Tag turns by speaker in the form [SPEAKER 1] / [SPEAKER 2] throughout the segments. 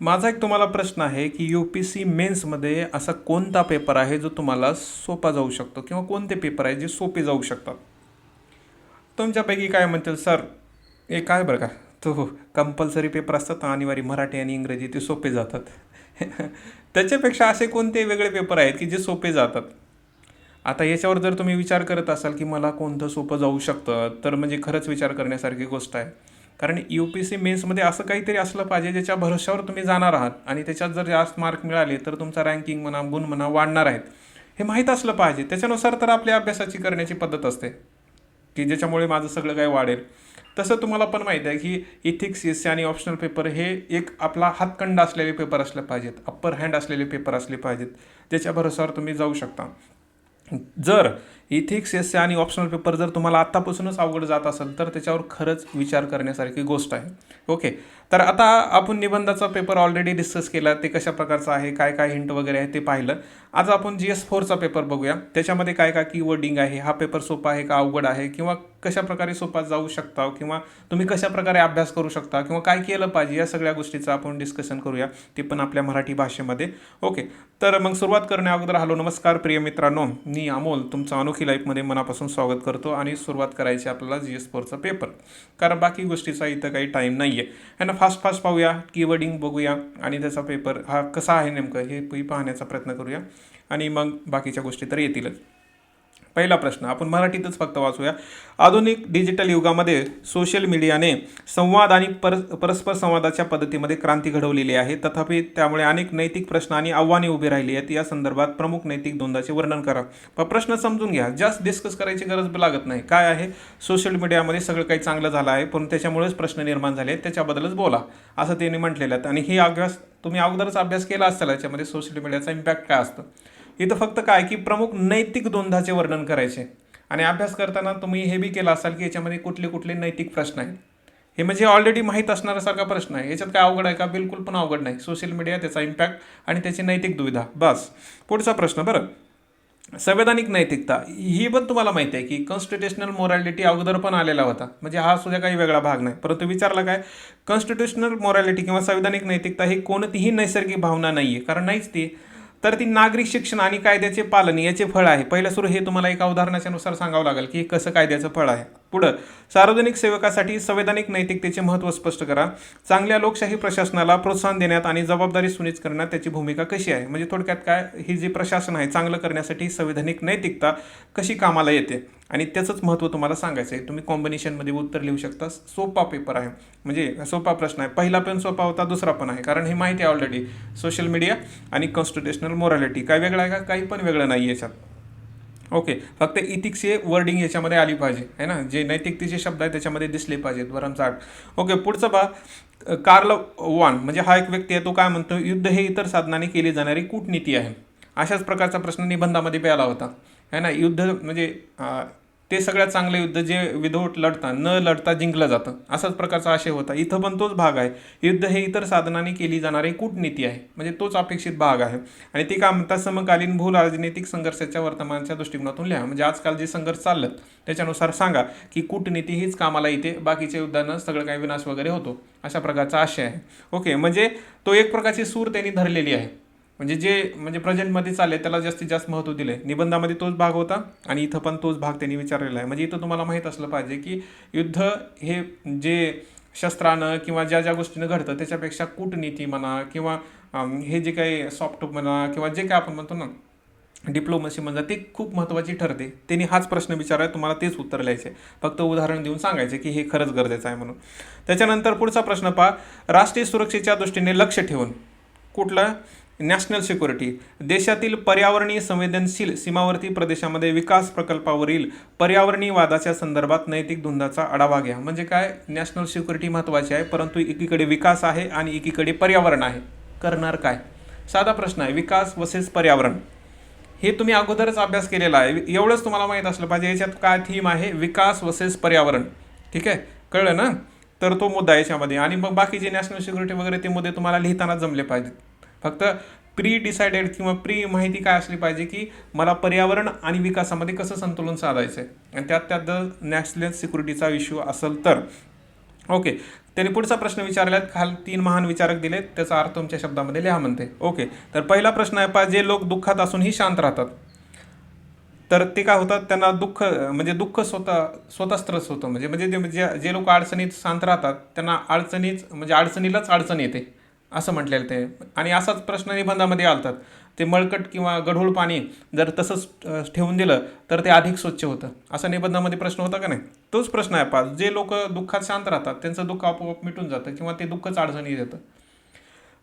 [SPEAKER 1] माझा एक तुम्हाला प्रश्न आहे की यू पी सी मेन्समध्ये असा कोणता पेपर आहे जो तुम्हाला सोपा जाऊ शकतो किंवा कोणते पेपर आहे जे सोपे जाऊ शकतात? तुमच्यापैकी काय म्हणतील सर हे काय बरं का? तो कंपल्सरी पेपर असतात अनिवार्य मराठी आणि इंग्रजी ते सोपे जातात. त्याच्यापेक्षा असे कोणते वेगळे पेपर आहेत की जे सोपे जातात? आता याच्यावर जर तुम्ही विचार करत असाल की मला कोणतं सोपं जाऊ शकतं तर म्हणजे खरंच विचार करण्यासारखी गोष्ट आहे. कारण यू पी सी मेन्समध्ये असं काहीतरी असलं पाहिजे ज्याच्या भरोश्यावर तुम्ही जाणार आहात. आणि त्याच्यात जर जास्त मार्क मिळाले तर तुमचा रँकिंग म्हणा गुण म्हणा वाढणार आहेत. हे माहीत असलं पाहिजे. त्याच्यानुसार तर आपल्या अभ्यासाची करण्याची पद्धत असते. की ज्याच्यामुळे माझं सगळं काही वाढेल. तसं तुम्हाला पण माहीत आहे की इथिक्स एस आणि ऑप्शनल पेपर हे एक आपला हातखंड असलेले पेपर असले पाहिजेत. अप्पर हँड असलेले पेपर असले पाहिजेत. ज्याच्या भरोश्यावर तुम्ही जाऊ शकता. जर इथिक्स एस आणि ऑप्शनल पेपर जर तुम्हाला आत्तापासूनच अवघड जात असेल तर त्याच्यावर खरंच विचार करण्यासारखी गोष्ट आहे. ओके तर आता आपण निबंधाचा पेपर ऑलरेडी डिस्कस केला ते कशा प्रकारचा आहे काय काय हिंट वगैरे आहे ते पाहिलं. आज आपण जी एस फोरचा पेपर बघूया. त्याच्यामध्ये काय काय की वर्डिंग आहे? हा पेपर सोपा आहे का? अवघड आहे? किंवा कशा प्रकारे सोपा जाऊ शकता? किंवा तुम्ही कशा प्रकारे अभ्यास करू शकता? किंवा काय केलं पाहिजे? या सगळ्या गोष्टीचं आपण डिस्कशन करूया. ते पण आपल्या मराठी भाषेमध्ये. ओके तर मग सुरुवात करण्या अगोदर हॅलो नमस्कार प्रिय मित्रांनो. मी अमोल. तुमचं अनोखी लाईफमध्ये मनापासून स्वागत करतो आणि सुरुवात करायची आपल्याला जी एस फोरचा पेपर कारण बाकी गोष्टीचा इथं काही टाईम नाही आहे ना फास्ट फास्ट पाहूया. कीवर्डिंग बघूया. आणि त्याचा पेपर हा कसा आहे नेमकं हे पही पाहण्याचा प्रयत्न करूया. आणि मग बाकीच्या गोष्टी तर येतीलच. पहिला प्रश्न आपण मराठीतच फक्त वाचूया. आधुनिक डिजिटल युगामध्ये सोशल मीडियाने संवाद आणि पर परस्पर संवादाच्या पद्धतीमध्ये क्रांती घडवलेली आहे. तथापि त्यामुळे अनेक नैतिक प्रश्न आणि आव्हाने उभी राहिली आहेत. या संदर्भात प्रमुख नैतिक द्वंदाचे वर्णन करा. पण प्रश्न समजून घ्या. जास्त डिस्कस करायची गरज लागत नाही. काय आहे? सोशल मीडियामध्ये सगळं काही चांगलं झालं आहे पण त्याच्यामुळेच प्रश्न निर्माण झाले त्याच्याबद्दलच बोला असं त्यांनी म्हटलेलं आहे. आणि हे अभ्यास तुम्ही अगोदरच अभ्यास केला असताल याच्यामध्ये सोशल मीडियाचा इम्पॅक्ट काय असतं? इथं फक्त काय की प्रमुख नैतिक द्वंद्वाचे वर्णन करायचे. आणि अभ्यास करताना तुम्ही हे बी केलं असाल की याच्यामध्ये कुठले कुठले नैतिक प्रश्न आहेत. हे म्हणजे ऑलरेडी माहीत असणाऱ्यासारखा प्रश्न आहे. याच्यात काय अवघड आहे का? बिलकुल पण अवघड नाही. सोशल मीडिया त्याचा इम्पॅक्ट आणि त्याची नैतिक दुविधा. बस. पुढचा प्रश्न बरं. संवैधानिक नैतिकता. ही पण तुम्हाला माहिती आहे की कॉन्स्टिट्युशनल मोरॅलिटी अगोदर पण आलेला होता. म्हणजे हा सुद्धा काही वेगळा भाग नाही. परंतु विचारला काय? कॉन्स्टिट्युशनल मोरॅलिटी किंवा संविधानिक नैतिकता ही कोणतीही नैसर्गिक भावना नाही आहे कारण नाहीच ती. तर ती नागरिक शिक्षण आणि कायद्याचे पालन याचे फळ आहे. पहिलं सुरू हे तुम्हाला एका उदाहरणाच्या नुसार सांगावं लागेल की हे कसं कायद्याचं फळ आहे. पुढं सार्वजनिक सेवकासाठी संवैधानिक नैतिकतेचे महत्त्व स्पष्ट करा. चांगल्या लोकशाही प्रशासनाला प्रोत्साहन देण्यात आणि जबाबदारी सुनिश्चित करण्यात त्याची भूमिका कशी आहे? म्हणजे थोडक्यात काय? ही जी प्रशासन आहे चांगलं करण्यासाठी संवैधानिक नैतिकता कशी कामाला येते? आणि त्याचंच महत्त्व तुम्हाला सांगायचं आहे. तुम्ही कॉम्बिनेशनमध्ये उत्तर लिहू शकता. सोपा पेपर आहे. म्हणजे सोपा प्रश्न आहे. पहिला पण सोपा होता दुसरा पण आहे. कारण हे माहिती आहे ऑलरेडी सोशल मीडिया आणि कॉन्स्टिट्युशनल मोरॅलिटी काय वेगळं आहे का? काही पण वेगळं नाही याच्यात. ओके फक्त इथिक्स हे वर्डिंग याच्यामध्ये आली पाहिजे है ना? जे नैतिकतेचे शब्द आहेत त्याच्यामध्ये दिसले पाहिजेत वरमचाट ओके पुढचं बा कार्ल वान म्हणजे हा एक व्यक्ती आहे तो काय म्हणतो? युद्ध हे इतर साधनाने केली जाणारी कूटनीती आहे. अशाच प्रकारचा प्रश्न निबंधामध्ये प्याला होता. है ना? युद्ध म्हणजे ते सगळ्यात चांगले युद्ध जे विदाऊट लढता न लढता जिंकलं जातं. असाच प्रकारचा आशय होता. इथं पण तोच भाग आहे. युद्ध हे इतर साधनांनी केली जाणारी कूटनीती आहे. म्हणजे तोच अपेक्षित भाग आहे. आणि ते काय म्हणतात? समकालीन भू राजनैतिक संघर्षाच्या वर्तमानाच्या दृष्टिकोनातून लिहा. म्हणजे आजकाल जे संघर्ष चाललेत त्याच्यानुसार सांगा की कूटनीती हीच कामाला येते बाकीच्या युद्धानं सगळं काही विनाश वगैरे होतो. अशा प्रकारचा आशय आहे. ओके म्हणजे तो एक प्रकारची सूर त्यांनी धरलेली आहे. म्हणजे जे म्हणजे प्रेझेंटमध्ये चालले त्याला जास्तीत जास्त महत्त्व दिलं आहे निबंधामध्ये तोच भाग होता आणि इथं पण तोच भाग त्यांनी विचारलेला आहे. म्हणजे इथं तुम्हाला माहीत असलं पाहिजे की युद्ध हे जे शस्त्रानं किंवा ज्या ज्या गोष्टीनं घडतं त्याच्यापेक्षा कूटनीती म्हणा किंवा हे जे काही सॉफ्ट म्हणा किंवा जे काय आपण म्हणतो ना डिप्लोमसी म्हणजे ते खूप महत्त्वाची ठरते. त्यांनी हाच प्रश्न विचाराय तुम्हाला तेच उत्तर लिहायचे फक्त उदाहरण देऊन सांगायचे की हे खरंच गरजेचं आहे म्हणून. त्याच्यानंतर पुढचा प्रश्न पहा. राष्ट्रीय सुरक्षेच्या दृष्टीने लक्ष ठेवून. कुठलं? National security. देशातील पर्यावरणीय संवेदनशील सीमावर्ती प्रदेशामध्ये विकास प्रकल्पावरील पर्यावरणीय वादाच्या संदर्भात नैतिक धुंदाचा आढावा घ्या. म्हणजे काय? नॅशनल सिक्युरिटी महत्त्वाची आहे परंतु एकीकडे विकास आहे आणि एकीकडे पर्यावरण आहे. करणार काय? साधा प्रश्न आहे विकास वसेस पर्यावरण. हे तुम्ही अगोदरच अभ्यास केलेला आहे. एवढंच तुम्हाला माहीत असलं पाहिजे याच्यात काय थीम आहे? विकास वसेस पर्यावरण. ठीक आहे? कळलं ना? तर तो मुद्दा याच्यामध्ये. आणि मग बाकीचे नॅशनल सिक्युरिटी वगैरे ते मुद्दे तुम्हाला लिहिताना जमले पाहिजेत. फक्त प्री डिसायडेड किंवा प्री माहिती काय असली पाहिजे की मला पर्यावरण आणि विकासामध्ये कसं संतुलन साधायचं आहे आणि त्यात त्यात जर नॅशनल सिक्युरिटीचा इश्यू असेल तर. ओके त्यांनी पुढचा प्रश्न विचारल्यात. खाल तीन महान विचारक दिलेत. त्याचा अर्थ तुमच्या शब्दामध्ये लिहा म्हणते. ओके तर पहिला प्रश्न आहे पहा जे लोक दुःखात असूनही शांत राहतात. तर ते काय होतात? त्यांना दुःख म्हणजे दुःख स्वतः स्वतःच त्रस होतं. म्हणजे म्हणजे जे जे लोक अडचणीत शांत राहतात त्यांना अडचणीच म्हणजे अडचणीलाच अडचण येते. असं म्हटलेलं ते. आणि असाच प्रश्न निबंधामध्ये आलतात. ते मळकट किंवा गढूळ पाणी जर तसंच ठेवून दिलं तर ते अधिक स्वच्छ होतं. असा निबंधामध्ये प्रश्न होता का नाही? तोच प्रश्न आहे पाच. जे लोक दुःखात शांत राहतात त्यांचं दुःख आपोआप मिटून जातं किंवा ते दुःखच अडचणी देतं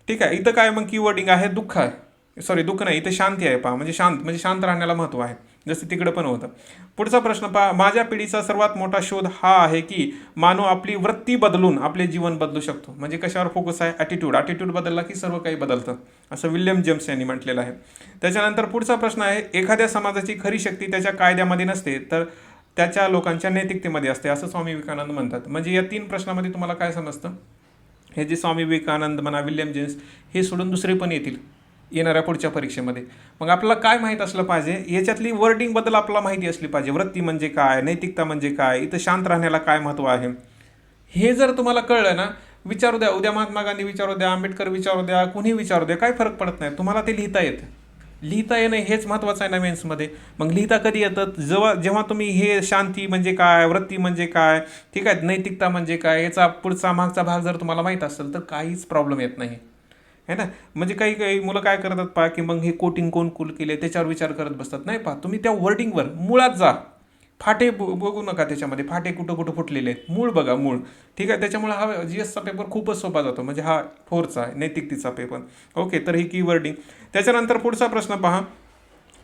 [SPEAKER 1] ठीक आहे. इथं काय मग की वर्डिंग आहे? दुःख आहे. सॉरी दुःख नाही इथे शांती आहे पहा. म्हणजे शांत म्हणजे शांत राहण्याला महत्त्व आहे. जसं तिकडं पण होतं. पुढचा प्रश्न पहा. माझ्या पिढीचा सर्वात मोठा शोध हा आहे की मानव आपली वृत्ती बदलून आपले जीवन बदलू शकतो. म्हणजे कशावर फोकस आहे? ॲटिट्यूड ॲटिट्यूड बदलला की सर्व काही बदलतं. असं विल्यम जेम्स यांनी म्हटलेलं आहे. त्याच्यानंतर पुढचा प्रश्न आहे एखाद्या समाजाची खरी शक्ती त्याच्या कायद्यामध्ये नसते तर त्याच्या लोकांच्या नैतिकतेमध्ये असते असं स्वामी विवेकानंद म्हणतात. म्हणजे या तीन प्रश्नामध्ये तुम्हाला काय समजतं? हे जे स्वामी विवेकानंद म्हणा विल्यम जेम्स हे सोडून दुसरे पण येतील. येणाऱ्या पुढच्या परीक्षेमध्ये. मग आपल्याला काय माहीत असलं पाहिजे? याच्यातली वर्डिंगबद्दल आपल्याला माहिती असली पाहिजे. वृत्ती म्हणजे काय? नैतिकता म्हणजे काय? इथं शांत राहण्याला काय महत्त्व आहे? हे जर तुम्हाला कळलं ना विचारू द्या. उद्या महात्मा गांधी विचारू द्या आंबेडकर विचारू द्या कुणी विचारू द्या काय फरक पडत नाही. तुम्हाला ते लिहिता येतं. लिहिता येणं हेच महत्त्वाचं आहे ना मेन्समध्ये मग लिहिता कधी येतं जेव्हा जेव्हा तुम्ही हे शांती म्हणजे काय? वृत्ती म्हणजे काय? ठीक आहे नैतिकता म्हणजे काय? याचा पुढचा मागचा भाग जर तुम्हाला माहीत असेल तर काहीच प्रॉब्लेम येत नाही. है ना? म्हणजे काही काही मुलं काय करतात पहा की मग हे कोटिंग कोण कुल केले त्याच्यावर विचार करत बसतात. नाही पहा तुम्ही त्या वर्डिंगवर मुळात जा. फाटे ब- बघू नका त्याच्यामध्ये. फाटे कुठं कुठं फुटलेले आहेत. मूळ बघा मूळ. ठीक आहे? त्याच्यामुळे हा जी एसचा पेपर खूपच सोपा जातो. म्हणजे हा फोरचा आहे नैतिकतेचा पेपर ओके तर ही की वर्डिंग त्याच्यानंतर पुढचा प्रश्न पहा.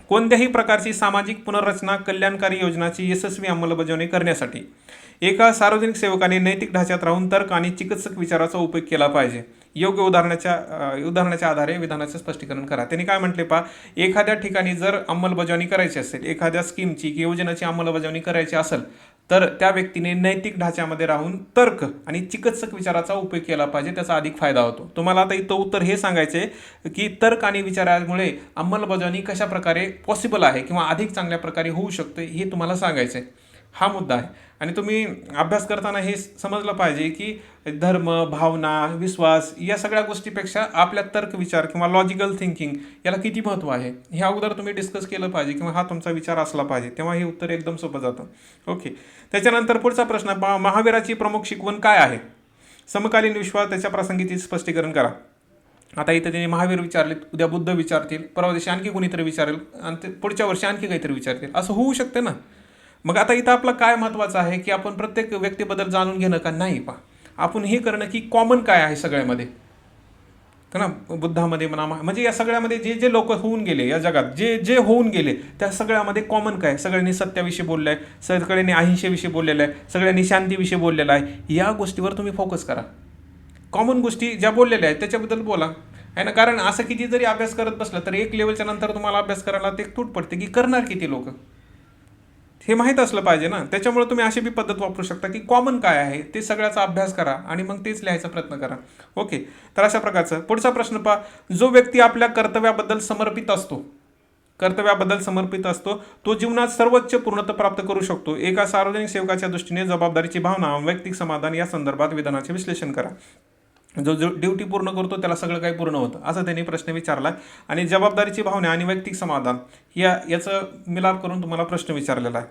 [SPEAKER 1] कोणत्याही प्रकारची सामाजिक पुनर्रचना कल्याणकारी योजनाची यशस्वी अंमलबजावणी करण्यासाठी एका सार्वजनिक सेवकाने नैतिक ढाच्यात राहून तर्क आणि चिकित्सक विचाराचा उपयोग केला पाहिजे. योग्य उदाहरणाच्या उदाहरणाच्या आधारे विधानाचे स्पष्टीकरण करा. त्यांनी काय म्हटले पहा एखाद्या ठिकाणी जर अंमलबजावणी करायची असेल एखाद्या स्कीमची की योजनेची अंमलबजावणी करायची असेल तर त्या व्यक्तीने नैतिक ढाच्यामध्ये राहून तर्क आणि चिकित्सक विचाराचा उपयोग केला पाहिजे त्याचा अधिक फायदा होतो. तुम्हाला आता इथं उत्तर हे सांगायचे की तर्क आणि विचारामुळे अंमलबजावणी कशा प्रकारे पॉसिबल आहे किंवा अधिक चांगल्या प्रकारे होऊ शकते हे तुम्हाला सांगायचं आहे हा मुद्दा आहे. आणि तुम्ही अभ्यास करताना हे समजलं पाहिजे की धर्म भावना विश्वास या सगळ्या गोष्टीपेक्षा आपल्या तर्क विचार किंवा लॉजिकल थिंकिंग याला किती महत्त्व आहे? हे अगोदर तुम्ही डिस्कस केलं पाहिजे किंवा हा तुमचा विचार असला पाहिजे. तेव्हा हे उत्तर एकदम सोपं जातं. ओके त्याच्यानंतर पुढचा प्रश्न महावीराची प्रमुख शिकवण काय आहे? समकालीन विश्वास त्याच्या प्रसंगीचे स्पष्टीकरण करा. आता इथं त्यांनी महावीर विचारले उद्या बुद्ध विचारतील परवा दिवशी आणखी कोणीतरी विचारेल आणि ते पुढच्या वर्षी आणखी काहीतरी विचारतील. असं होऊ शकते ना? मग आता इथं आपलं काय महत्त्वाचं आहे की आपण प्रत्येक व्यक्तीबद्दल जाणून घेणं का नाही पा? आपण हे करणं की कॉमन काय आहे सगळ्यामध्ये? ना? बुद्धामध्ये म्हणा म्हणजे या सगळ्यामध्ये जे जे लोक होऊन गेले या जगात जे जे होऊन गेले त्या सगळ्यामध्ये कॉमन काय? सगळ्यांनी सत्याविषयी बोललं आहे सगळ्यांनी अहिंसेविषयी बोललेलं आहे सगळ्यांनी शांतीविषयी बोललेलं आहे. या गोष्टीवर तुम्ही फोकस करा. कॉमन गोष्टी ज्या बोललेल्या आहेत त्याच्याबद्दल बोला. आहे ना? कारण असं किती जरी अभ्यास करत बसलं तर एक लेवलच्या नंतर तुम्हाला अभ्यास करायला ते तूट पडते की करणार किती लोक? हे माहीत असलं पाहिजे ना. त्याच्यामुळे तुम्ही अशी बी पद्धत वापरू शकता की कॉमन काय आहे ते सगळ्याचा अभ्यास करा आणि मग तेच लिहायचा प्रयत्न करा. ओके तर अशा प्रकारचं. पुढचा प्रश्न पहा. जो व्यक्ती आपल्या कर्तव्याबद्दल समर्पित असतो कर्तव्याबद्दल समर्पित असतो तो जीवनात सर्वोच्च पूर्णता प्राप्त करू शकतो. एका सार्वजनिक सेवकाच्या दृष्टीने जबाबदारीची भावना वैयक्तिक समाधान या संदर्भात विधानाचे विश्लेषण करा. जो जो ड्युटी पूर्ण करतो त्याला सगळं काही पूर्ण होतं. असं त्यांनी प्रश्न विचारला. आणि जबाबदारीची भावना आणि वैयक्तिक समाधान या याचं मिलाप करून तुम्हाला प्रश्न विचारलेला आहे.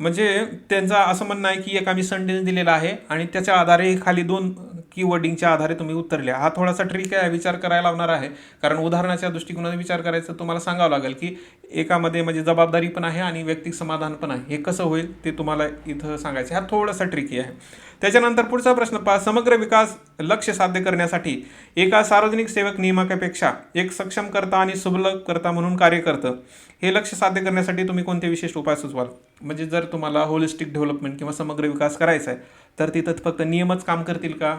[SPEAKER 1] म्हणजे त्यांचं असं म्हणणं आहे की एक आम्ही संडेने दिलेला आहे आणि त्याच्या आधारे खाली दोन कीवर्डिंगच्या आधारे तुम्ही उत्तर हा थोडासा ट्रिक आहे विचार करायला लावणार आहे. कारण उदाहरणाच्या दृष्टिकोनाने विचार करायचं तुम्हाला सांगावं लागेल की एकामध्ये म्हणजे जबाबदारी पण आहे आणि वैयक्तिक समाधान पण आहे. हे कसं होईल ते तुम्हाला इथं सांगायचं हा थोडासा ट्रिकी आहे. त्याच्यानंतर पुढचा प्रश्न पहा. समग्र विकास लक्ष साध्य करण्यासाठी एका सार्वजनिक सेवक नियामकापेक्षा एक सक्षमकर्ता आणि सुलभकर्ता म्हणून कार्य करतं. हे लक्ष साध्य करण्यासाठी तुम्ही कोणते विशिष्ट उपाय सुचवाल? म्हणजे जर तुम्हाला होलिस्टिक डेव्हलपमेंट किंवा समग्र विकास करायचा आहे तर तिथं फक्त नियमच काम करतील का?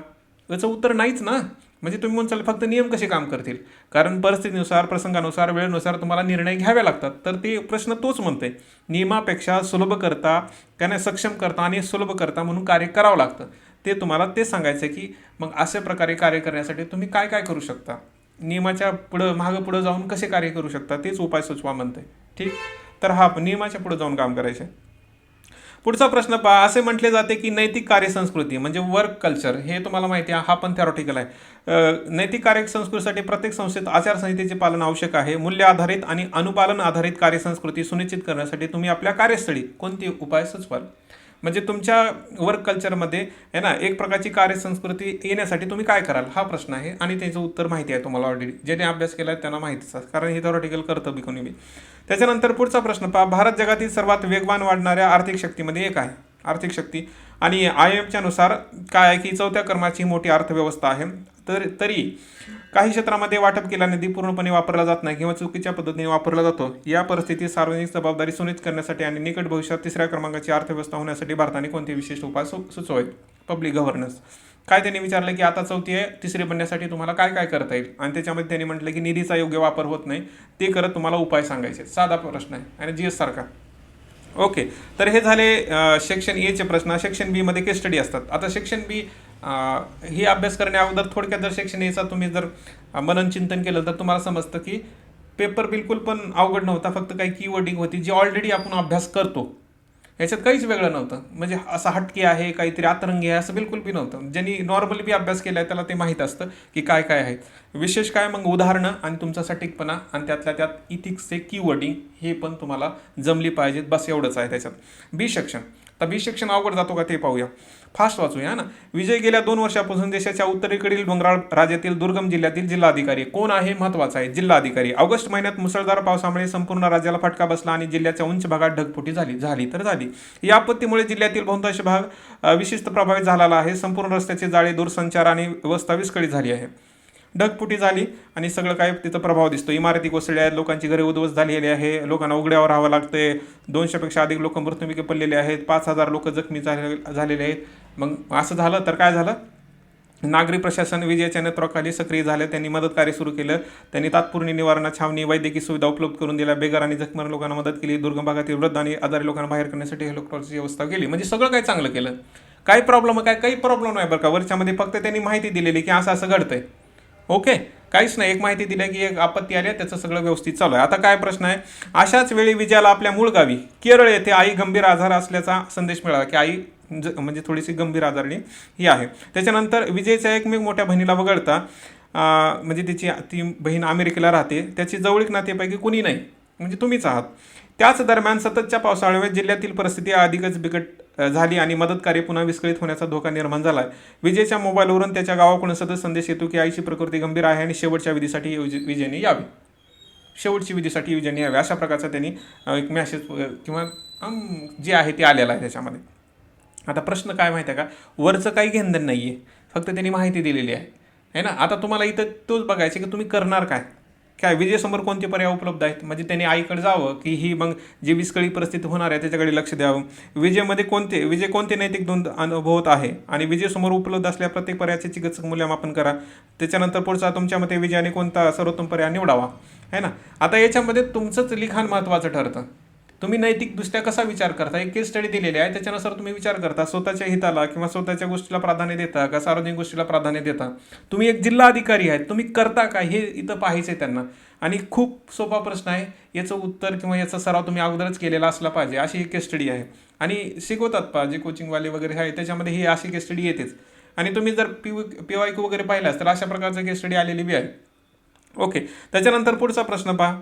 [SPEAKER 1] याचं उत्तर नाहीच ना. म्हणजे तुम्ही म्हणसाल फक्त नियम कसे काम करतील? कारण परिस्थितीनुसार प्रसंगानुसार वेळेनुसार तुम्हाला निर्णय घ्यावे लागतात. तर ते प्रश्न तोच म्हणते नियमापेक्षा सुलभ करता त्याने सक्षम करता आणि सुलभ करता म्हणून कार्य करावं लागतं. ते तुम्हाला ते सांगायचं आहे की मग अशा प्रकारे कार्य करण्यासाठी तुम्ही काय काय करू शकता? नियमाच्या पुढं मागं पुढं जाऊन कसे कार्य करू शकता तेच उपाय सुचवा म्हणते ठीक? तर हा नियमाच्या पुढे जाऊन काम करायचे पुढचा प्रश्न पहा. असे म्हटले जाते की नैतिक कार्यसंस्कृती म्हणजे वर्क कल्चर हे तुम्हाला माहिती आहे हा पण थेरॉटिकल आहे. नैतिक कार्यसंस्कृतीसाठी प्रत्येक संस्थेत आचारसंहितेचे पालन आवश्यक आहे. मूल्य आधारित आणि अनुपालन आधारित कार्यसंस्कृती सुनिश्चित करण्यासाठी तुम्ही आपल्या कार्यस्थळी कोणते उपाय सुचवाल? म्हणजे तुमच्या वर्क कल्चरमध्ये आहे ना एक प्रकारची कार्यसंस्कृती येण्यासाठी तुम्ही काय कराल? हा प्रश्न आहे आणि त्याचं उत्तर माहिती आहे तुम्हाला ऑलरेडी ज्याने अभ्यास केला आहे त्यांना माहितीच आहे कारण हे थॉरॉटिकल करतं बी कोणी बी. त्याच्यानंतर पुढचा प्रश्न पहा. भारत जगातील सर्वात वेगवान वाढणाऱ्या आर्थिक शक्तीमध्ये एक आहे. आर्थिक शक्ती. आणि आय एमच्या नुसार काय आहे की चौथ्या क्रमाची मोठी अर्थव्यवस्था आहे. तर तरी काही क्षेत्रामध्ये वाटप केला निधी पूर्णपणे वापरला जात नाही किंवा चुकीच्या पद्धतीने वापरला जातो. या परिस्थितीत सार्वजनिक जबाबदारी सुनिश्चित करण्यासाठी आणि निकट भविष्यात तिसऱ्या क्रमांकाची अर्थव्यवस्था होण्यासाठी भारताने कोणते विशेष उपाय सु सुचवावेत पब्लिक गव्हर्नन्स काय त्यांनी विचारलं की आता चौथी आहे तिसरी बनण्यासाठी तुम्हाला काय काय करता येईल? आणि त्याच्यामध्ये त्यांनी म्हटलं की निधीचा योग्य वापर होत नाही. ते करत तुम्हाला उपाय सांगायचे साधा प्रश्न आहे. आणि जी एस सारखा. ओके. तर हे झाले सेक्शन एचे प्रश्न. सेक्शन बीमध्ये केस स्टडी असतात. आता सेक्शन बी ही अभ्यास करण्या अगोदर थोडक्यात जर सेक्शन एचा तुम्ही जर मनन चिंतन केलं तर तुम्हाला समजतं की पेपर बिलकुल पण अवघड नव्हता. फक्त काही कीवर्डिंग होती जी ऑलरेडी आपण अभ्यास करतो. याच्यात काहीच वेगळं नव्हतं. म्हणजे असं हटके आहे काहीतरी आतरंगी आहे असं बिलकुल बी नव्हतं. ज्यांनी नॉर्मली बी अभ्यास केला आहे त्याला ते माहीत असतं की काय काय आहे. विशेष काय मग उदाहरणं आणि तुमचा सटीकपणा आणि त्यातल्या त्यात इथिक्सचे कीवर्डिंग हे पण तुम्हाला जमली पाहिजेत. बस एवढंच आहे त्याच्यात. बी सेक्शन तर बी सेक्शन अवघड जातो का ते पाहूया. फास्ट वाचूया ना? विजय गेल्या दोन वर्षापासून देशाच्या उत्तरेकडील डोंगराळ राज्यातील दुर्गम जिल्ह्यातील जिल्हाधिकारी. कोण आहे? महत्त्वाचा आहे. जिल्हाधिकारी. ऑगस्ट महिन्यात मुसळधार पावसामुळे संपूर्ण राज्याला फटका बसला आणि जिल्ह्याच्या उंच भागात ढगफुटी झाली. झाली तर झाली. या आपत्तीमुळे जिल्ह्यातील बहुतांश भाग विशिष्ट प्रभावित झालेला आहे. संपूर्ण रस्त्याचे जाळे दूरसंचार आणि व्यवस्था विस्कळीत झाली आहे. ढगफुटी झाली आणि सगळं काय तिथं प्रभाव दिसतो इमारती कोसळल्या आहेत लोकांची घरे उद्ध्वस्त झालेली आहे लोकांना उघड्यावर राहावं लागतंय. दोनशेपेक्षा अधिक लोक मृत्युमुखी पडलेले आहेत पाच हजार लोक जखमी झाले झालेले आहेत. मग असं झालं तर काय झालं? नागरी प्रशासन विजयाच्या नेतृत्वाखाली सक्रिय झालं त्यांनी मदत कार्य सुरू केलं. त्यांनी तात्पुरणी निवारणा छावणी वैद्यकीय सुविधा उपलब्ध करून दिल्या. बेगार आणि जखमी लोकांना मदत केली. दुर्गम भागातील वृद्ध आणि आजारी लोकांना बाहेर करण्यासाठी हेलिकॉप्टरची व्यवस्था केली. म्हणजे सगळं काही चांगलं केलं? काही प्रॉब्लेम काय काही प्रॉब्लेम नाही बरं का? वरच्यामध्ये फक्त त्यांनी माहिती दिलेली की असं असं घडतंय. ओके काहीच नाही. एक माहिती दिली की एक आपत्ती आली त्याचं सगळं व्यवस्थित चालू आहे. आता काय प्रश्न आहे? अशाच वेळी विजयाला आपल्या मूळ गावी केरळ येथे आई गंभीर आजार असल्याचा संदेश मिळाला की आई ज- म्हणजे थोडीशी गंभीर आजारणी ही आहे. त्याच्यानंतर विजयच्या एकमेक मोठ्या बहिणीला वगळता म्हणजे तिची ती बहीण अमेरिकेला राहते. त्याची जवळीक नातेपैकी कुणी नाही. म्हणजे तुम्हीच आहात. त्याच दरम्यान सततच्या पावसाळ्यामुळे जिल्ह्यातील परिस्थिती अधिकच बिकट झाली आणि मदत कार्य पुन्हा विस्कळीत होण्याचा धोका निर्माण झाला आहे विजयच्या मोबाईलवरून त्याच्या गावाकडून सतत संदेश येतो की आईची प्रकृती गंभीर आहे आणि शेवटच्या विधीसाठी विजयने यावी. शेवटची विधीसाठी विजयने यावी अशा प्रकारचा त्यांनी एक मॅसेज किंवा जे आहे ते आलेलं आहे त्याच्यामध्ये. आता प्रश्न काय माहिती आहे का? वरचं काही घेणं नाही आहे फक्त त्यांनी माहिती दिलेली आहे. है ना? आता तुम्हाला इथं तोच बघायचं की तुम्ही करणार काय? काय विजेसमोर कोणते पर्याय उपलब्ध आहेत? म्हणजे त्यांनी आईकडे जावं की ही मग जी विस्कळी परिस्थिती होणार आहे त्याच्याकडे लक्ष द्यावं. विजेमध्ये कोणते विजय कोणते नैतिक द्वंद अनुभवत आहे? आणि विजेसमोर उपलब्ध असल्या प्रत्येक पर्यायाचे चिकित्सक मूल्यमापन करा. त्याच्यानंतर पुढचा तुमच्या मते विजयाने कोणता सर्वोत्तम पर्याय निवडावा? है ना? आता याच्यामध्ये तुमचंच लिखाण महत्त्वाचं ठरतं. तुम्ही नैतिकदृष्ट्या कसा विचार करता? एक केस स्टडी दिलेली आहे. त्याच्यानुसार तुम्ही विचार करता. स्वतःच्या हिताला किंवा स्वतःच्या गोष्टीला प्राधान्य देता का? सार्वजनिक गोष्टीला प्राधान्य देता. तुम्ही एक जिल्हा अधिकारी आहेत. तुम्ही करता का हे इथं पाहायचं आहे त्यांना. आणि खूप सोपा प्रश्न आहे. याचं उत्तर किंवा याचा सराव तुम्ही अगोदरच केलेला असला पाहिजे. अशी एक केस स्टडी आहे. आणि शिकवतात पा जे कोचिंगवाले वगैरे आहे त्याच्यामध्ये ही अशी केस स्टडी येतेच. आणि तुम्ही जर पी पी वाय क्यू वगैरे पाहिलास तर अशा प्रकारचं केस स्टडी आलेली बी आहे. ओके त्याच्यानंतर पुढचा प्रश्न पहा.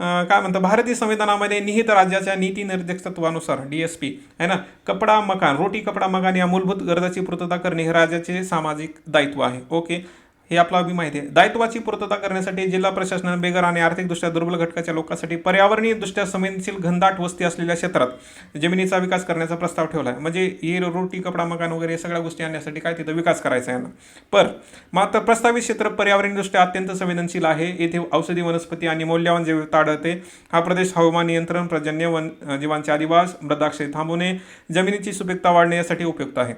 [SPEAKER 1] काय म्हणतं भारतीय संविधानामध्ये निहित राज्याच्या नीती निर्देशकत्वानुसार डी एस पी आहे ना? कपडा मकान रोटी कपडा मकान या मूलभूत गरजाची पूर्तता करणे हे राज्याचे सामाजिक दायित्व आहे. ओके हे आपला अभि माहिती आहे. दायित्वाची पूर्तता करण्यासाठी जिल्हा प्रशासनाने बेघर आणि आर्थिकदृष्ट्या दुर्बल घटकाच्या लोकांसाठी पर्यावरणीयदृष्ट्या संवेदनशील घनदाट वस्ती असलेल्या क्षेत्रात जमिनीचा विकास करण्याचा प्रस्ताव ठेवला आहे. म्हणजे हे रोटी कपडा मकान वगैरे या सगळ्या गोष्टी आणण्यासाठी काय तिथं विकास करायचा आहे ना? पर मात्र प्रस्तावित क्षेत्र पर्यावरणीयदृष्ट्या अत्यंत संवेदनशील आहे. येथे औषधी वनस्पती आणि मौल्यवान जैव आढळते हा प्रदेश हवामान नियंत्रण पर्जन्य वन जीवांचे अधिवास मृदाक्षय थांबवणे जमिनीची सुपीकता वाढणे यासाठी उपयुक्त आहे.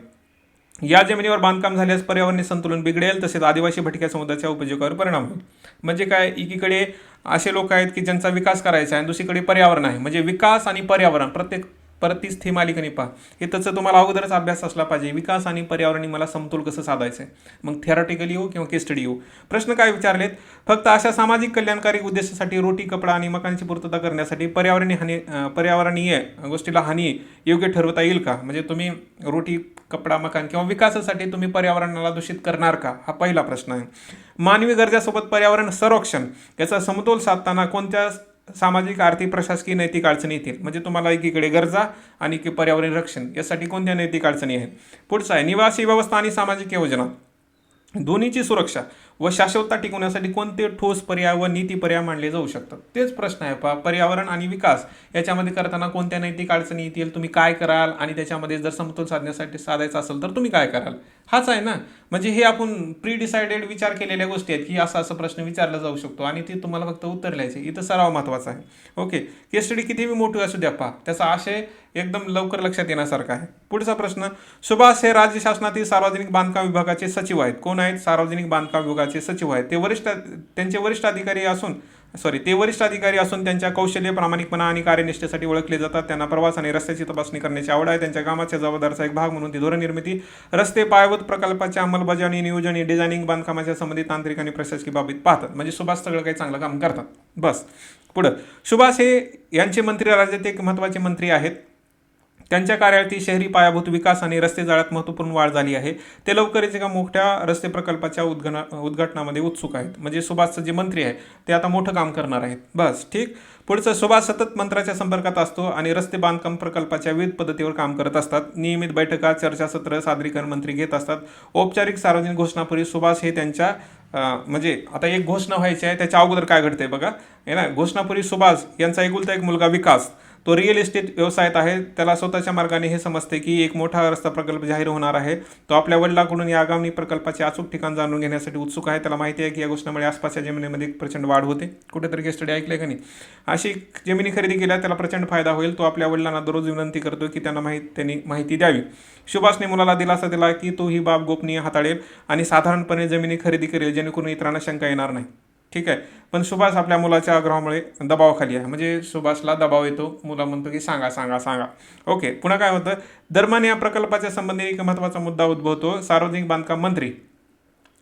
[SPEAKER 1] या जमिनीवर बांधकाम झाल्यास पर्यावरणीय संतुलन बिघडेल तसेच आदिवासी भटक्या समुदायाच्या उपयोगावर परिणाम होईल. म्हणजे काय? एकीकडे असे लोक आहेत की ज्यांचा विकास करायचा आहे आणि दुसरीकडे पर्यावरण आहे. म्हणजे विकास आणि पर्यावरण प्रत्येक परत तीच थीम आली का नाही पहा. हे त्याचा तुम्हाला अगोदरच अभ्यास असला पाहिजे. विकास आणि पर्यावरणी मला समतोल कसं साधायचं आहे मग थेरॉटिकली येऊ किंवा केस स्टडी येऊ? प्रश्न काय विचारलेत? फक्त अशा सामाजिक कल्याणकारी उद्देशासाठी रोटी कपडा आणि मकांची पूर्तता करण्यासाठी पर्यावरणीय हानी पर्यावरणीय गोष्टीला हानी योग्य ठरवता येईल का? म्हणजे तुम्ही रोटी कपडा मकान किंवा विकासासाठी तुम्ही पर्यावरणाला दूषित करणार का? हा पहिला प्रश्न आहे. मानवी गरजासोबत पर्यावरण संरक्षण याचा समतोल साधताना कोणत्या सामाजिक आर्थिक प्रशासकीय नैतिक अडचणी येतील. म्हणजे तुम्हाला एकीकडे गरजा आणि की पर्यावरण रक्षण यासाठी कोणत्या नैतिक अडचणी आहेत? पुढचा आहे निवासी व्यवस्था आणि सामाजिक योजना. दोन्हीची सुरक्षा व शाश्वतता टिकवण्यासाठी कोणते ठोस पर्याय व नीती पर्याय मांडले जाऊ शकतात? तेच प्रश्न आहे. पा पर्यावरण आणि विकास याच्यामध्ये करताना कोणत्या नैतिक अडचणी येतील? तुम्ही काय कराल? आणि त्याच्यामध्ये जर समतोल साधण्यासाठी साधायचा असेल तर तुम्ही काय कराल? हाच आहे ना. म्हणजे हे आपण प्री डिसाइडेड विचार केलेल्या गोष्टी आहेत की असा असा प्रश्न विचारला जाऊ शकतो आणि ते तुम्हाला फक्त उत्तर लिहायचे. इथं सराव महत्त्वाचा आहे. ओके केस स्टडी कितीही मोठी असू द्या पहा. त्याचा आशय एकदम लवकर लक्षात येण्यासारखा आहे. पुढचा प्रश्न सुभाष हे राज्य शासनातील सार्वजनिक बांधकाम विभागाचे सचिव आहेत. कोण आहेत? सार्वजनिक बांधकाम विभागाचे सचिव आहेत. ते वरिष्ठ त्यांचे वरिष्ठ अधिकारी असून सॉरी ते वरिष्ठ अधिकारी असून त्यांच्या कौशल्य प्रामाणिकपणा आणि कार्यनिष्ठेसाठी ओळखले जातात. त्यांना प्रवास आणि रस्त्याची तपासणी करण्याची आवड आहे. त्यांच्या कामाच्या जबाबदारीचा एक भाग म्हणून ती धोरण निर्मिती रस्ते पायाभूत प्रकल्पाच्या अंमलबजावणी नियोजन आणि डिझायनिंग बांधकामाच्या संबंधित तांत्रिक आणि प्रशासकीय बाबीत पाहतात. म्हणजे सुभाष सगळं काही चांगलं काम करतात. बस. पुढं. सुभाष हे यांचे मंत्री राज्यात एक महत्त्वाचे मंत्री आहेत. त्यांच्या कार्यालयातील शहरी पायाभूत विकास आणि रस्ते जाळ्यात महत्त्वपूर्ण वाढ झाली आहे. ते लवकरच एका मोठ्या रस्ते प्रकल्पाच्या उद्घना उद्घाटनामध्ये उत्सुक आहेत. म्हणजे सुभाषचं जे मंत्री आहे ते आता मोठं काम करणार आहेत. बस ठीक? पुढचं सुभाष सतत मंत्र्याच्या संपर्कात असतो आणि रस्ते बांधकाम प्रकल्पाच्या विविध पद्धतीवर काम करत असतात. नियमित बैठका चर्चासत्र सादरीकरण मंत्री घेत असतात. औपचारिक सार्वजनिक घोषणापूर्वी सुभाष हे त्यांच्या म्हणजे आता एक घोषणा व्हायची आहे त्याच्या अगोदर काय घडतंय बघा. हे ना घोषणापूर्वी सुभाष यांचा एकुलता एक मुलगा विकास. तो रिअल इस्टेट व्यवसायात आहे. त्याला स्वतःच्या मार्गाने हे समजते की एक मोठा रस्ता प्रकल्प जाहीर होणार आहे. तो आपल्या वडिलांकडून या आगामी प्रकल्पाचे अचूक ठिकाण जाणून घेण्यासाठी उत्सुक आहे. त्याला माहिती आहे की या गोष्टीमुळे आसपासच्या जमिनीमध्ये प्रचंड वाढ होते. कुठेतरी गेस्टडी ऐकले का नाही? अशी जमिनी खरेदी केल्या त्याला प्रचंड फायदा होईल. तो आपल्या वडिलांना दररोज विनंती करतो की त्यांना माहिती त्यांनी माहिती द्यावी. सुभाषने मुलाला दिलासा दिला की तो ही बाब गोपनीय हाताळेल आणि साधारणपणे जमिनी खरेदी करेल जेणेकरून इतरांना शंका येणार नाही. ठीक आहे. पण सुभाष आपल्या मुलाच्या आग्रहामुळे दबावाखाली आहे. म्हणजे सुभाषला दबाव येतो. मुला म्हणतो की सांगा सांगा सांगा. ओके. पुन्हा काय होतं? दरम्यान या प्रकल्पाच्या संबंधी एक महत्त्वाचा मुद्दा उद्भवतो. सार्वजनिक बांधकाम मंत्री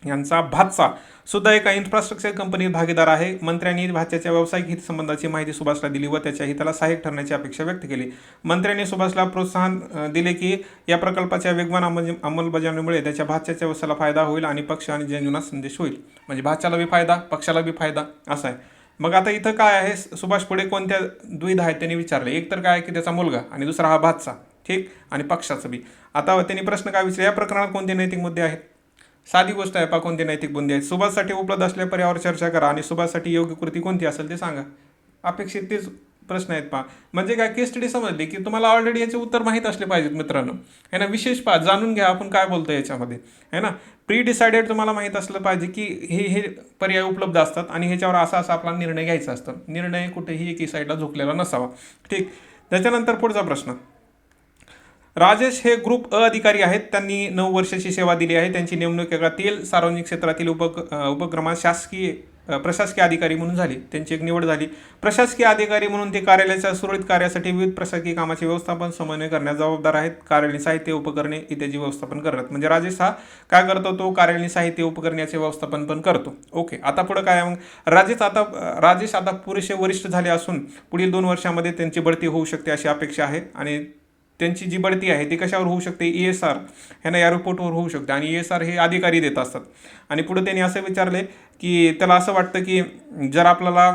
[SPEAKER 1] यांचा भातसा सुद्धा एका इन्फ्रास्ट्रक्चर कंपनीत भागीदार आहे. मंत्र्यांनी भाच्याच्या व्यावसायिक हितसंबंधाची माहिती सुभाषला दिली व त्याच्या हिताला सहाय्यक ठरण्याची अपेक्षा व्यक्त केली. मंत्र्यांनी सुभाषला प्रोत्साहन दिले की या प्रकल्पाच्या वेगवान अंमलबजावणीमुळे त्याच्या भाच्याच्या व्यवसायाला फायदा होईल आणि पक्ष आणि जनजीवनात संदेश होईल. म्हणजे भाच्याला बी फायदा पक्षाला बी फायदा असा आहे. मग आता इथं काय आहे? सुभाष पुढे कोणत्या द्विधा आहेत त्यांनी विचारले. एक तर काय आहे की त्याचा मुलगा आणि दुसरा हा भातचा ठीक? आणि पक्षाचं बी. आता त्यांनी प्रश्न काय विचारले? या प्रकरणात कोणते नैतिक मुद्दे आहेत? साधी गोष्ट आहे पा कोणते नैतिक बुंदी आहेत सुभाषसाठी उपलब्ध असल्या पर्यावर चर्चा करा आणि सुभाषसाठी योग्य कृती कोणती असेल ते सांगा. अपेक्षित तेच प्रश्न आहेत पहा. म्हणजे काय केस स्टडी समजली की तुम्हाला ऑलरेडी याचे उत्तर माहीत असले पाहिजेत मित्रांनो. है ना? विशेष पहा जाणून घ्या आपण काय बोलतो याच्यामध्ये. है ना? प्री डिसाइडेड तुम्हाला माहीत असलं पाहिजे की हे हे पर्याय उपलब्ध असतात आणि ह्याच्यावर असा असा आपला निर्णय घ्यायचा असतो. निर्णय कुठेही एकी साईडला झोकलेला नसावा. ठीक. त्याच्यानंतर पुढचा प्रश्न. राजेश हे ग्रुप अ अधिकारी आहेत. त्यांनी नऊ वर्षाची सेवा दिली आहे. त्यांची नेमणूक एका सार्वजनिक क्षेत्रातील उपक उपक्रमात शासकीय प्रशासकीय अधिकारी म्हणून झाली. त्यांची एक निवड झाली. प्रशासकीय अधिकारी म्हणून ते कार्यालयाच्या सुरळीत कार्यासाठी विविध प्रशासकीय कामाचे व्यवस्थापन समन्वय करण्यास जबाबदार आहेत. कार्यालयीन साहित्य उपकरणे इत्यादी व्यवस्थापन करतात. म्हणजे राजेश हा काय करतो? तो कार्यालयीन साहित्य उपकरण्याचे व्यवस्थापन पण करतो. ओके. आता पुढं काय मग? राजेश आता राजेश आता पुरेसे वरिष्ठ झाले असून पुढील दोन वर्षामध्ये त्यांची बढती होऊ शकते अशी अपेक्षा आहे. आणि त्यांची जी बढती आहे ती कशावर होऊ शकते? ई एस आर ह्यांना या रिपोर्टवर होऊ शकते आणि ई एस आर हे अधिकारी देत असतात. आणि पुढे त्यांनी असं विचारले की त्याला असं वाटतं की जर आपल्याला